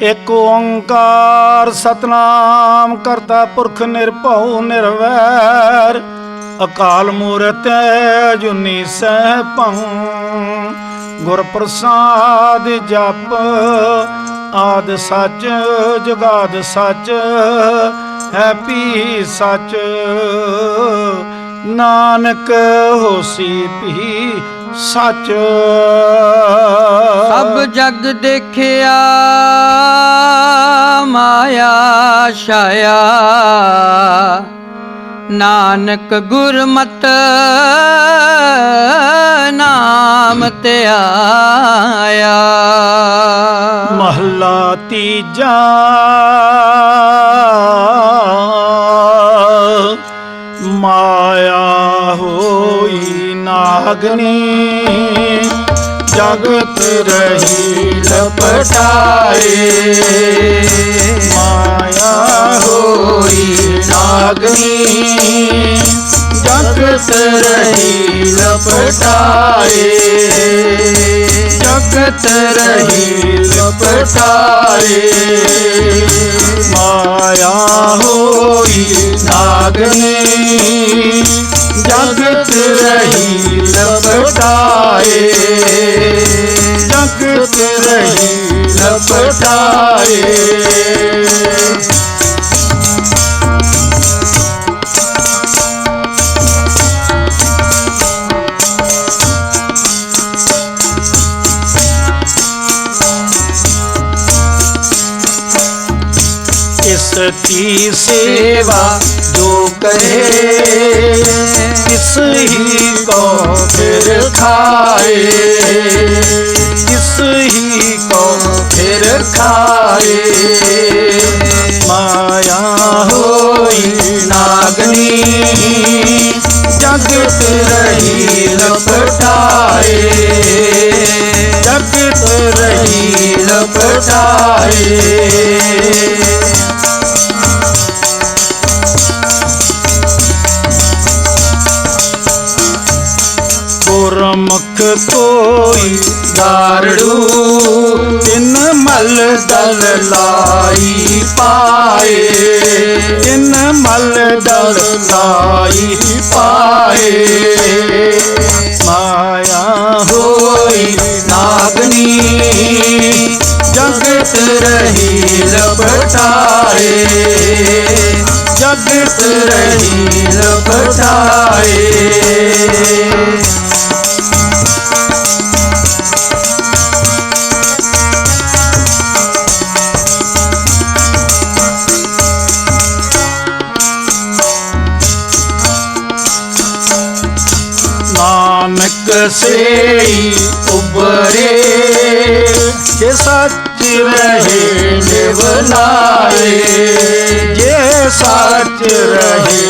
ਇਕ ਓੰਕਾਰ ਸਤਨਾਮ ਕਰਤਾ ਪੁਰਖ ਨਿਰਭਉ ਨਿਰਵੈਰ, ਅਕਾਲ ਮੂਰਤ ਜੁਨੀ ਸੈਭੰ ਗੁਰ ਪ੍ਰਸਾਦ ਜਪ, ਆਦ ਸੱਚ, ਜੁਗਾਦ ਸੱਚ ਹੈ ਪੀ ਸੱਚ। ਨਾਨਕ ਹੋਸੀ ਭੀ ਸੱਚ। ਸਭ ਜਗ ਦੇਖਿਆ, ਮਾਇਆ ਛਾਇਆ। ਨਾਨਕ ਗੁਰਮਤ ਨਾਮ ਤੇ ਆਇਆ। ਮਹੱਲਾ ਤੀਜਾ। ਮਾਇਆ ਹੋਈ ਨਾਗਨੀ। ਜਗਤ ਰਹੀ ਲਪਟਾਏ। ਮਾਇਆ ਹੋਈ ਨਾਗਨੀ। ਜਗਤ ਰਹੀ ਲਪਟਾਏ। ਜਗਤ ਰਹੀ ਲਪਟਾਏ। ਮਾਇਆ ਹੋਈ ਨਾਗਨੀ। ਜਗਤ ਰਹੀ ਲਪਟਾਏ। ਲਪਟਾਏ ਇਸ ਕੀ ਸੇਵਾ ਜੋ ਕਰੇ ਇਸ ਹੀ ਕੋ ਫਿਰ ਮਾਇਆ ਹੋਈ ਨਾਗਨੀ ਜਗਤ ਰਹੀ ਲਪਟਾਏ। ਜਗਤ ਰਹੀ ਲਪਟਾਏ। ਗੁਰਮੁਖ ਕੋਈ ਦਾਰੜੂ, ਤਿੰਨ ਮਲ ਦਲ ਲਾਈ ਪਾਏ। ਤਿਨ ਮਲ ਦਲ ਲਾਈ ਪਾਏ। ਮਾਇਆ ਹੋਈ ਨਾਗਨੀ, ਜਗਤ ਰਹੀ ਲਪਟਾਏ। ਜਗਤ ਰਹੀ ਲਪਟਾਏ। ਨਾਨਕ ਸੇਈ ਉਬਰੇ ਜੇ ਸੱਚ ਰਹੇ ਨਿਵਲਾਏ ਜੇ ਸੱਚ ਰਹੇ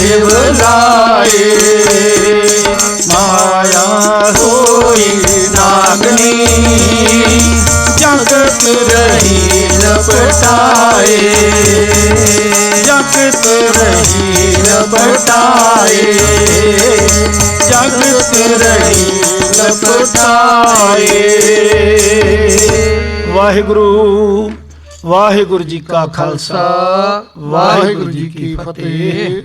ਨਿਵਲਾਏ ਮਾਇਆ ਹੋਈ ਨਾਗਨੀ, ਜਗਤ ਰਹੀ ਲਪਟਾਏ, ਜਗਤ ਰਹੀ ਲਪਟਾਏ। ਲਪਟਾਏ ਵਾਹਿਗੁਰੂ ਵਾਹਿਗੁਰੂ ਜੀ ਕਾ ਖਾਲਸਾ ਵਾਹਿਗੁਰੂ ਜੀ ਕੀ ਫਤਿਹ।